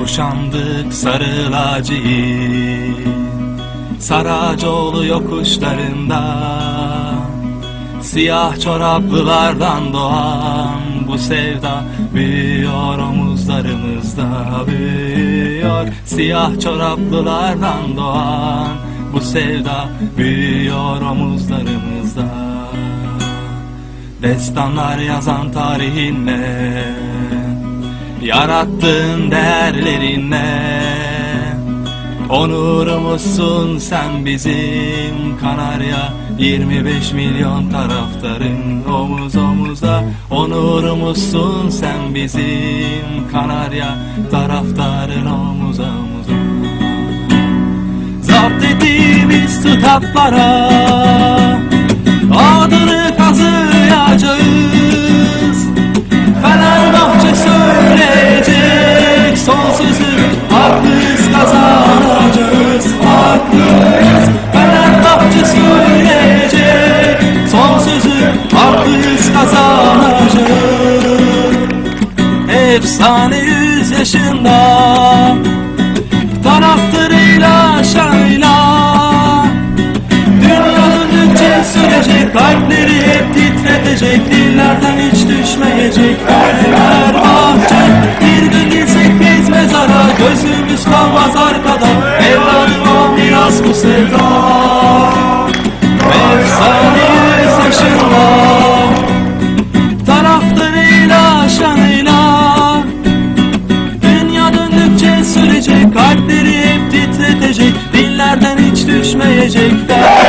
Kuşandık sarı laciyi Saracoğlu yokuşlarında. Siyah çoraplılardan doğan bu sevda Büyüyor omuzlarımızda büyüyor. Siyah çoraplılardan doğan bu sevda Büyüyor omuzlarımızda. Destanlar yazan tarihinle Yarattığın değerlerinle Onurumuzsun sen bizim Kanarya? 25 milyon taraftarın omuz omuza Onurumuzsun sen bizim Kanarya? Taraftarın omuz omuza Zapt ettiğimiz statlara Efsane yüz yaşında Taraftarıyla şayla Dünya döndükçe sürecek Kalpleri hep titretecek Dillerden hiç düşmeyecek. Fenerbahçe Bir gün gitsek biz mezara Gözümüz kalmaz arkada. Evladım o biraz bu sevda döndükçe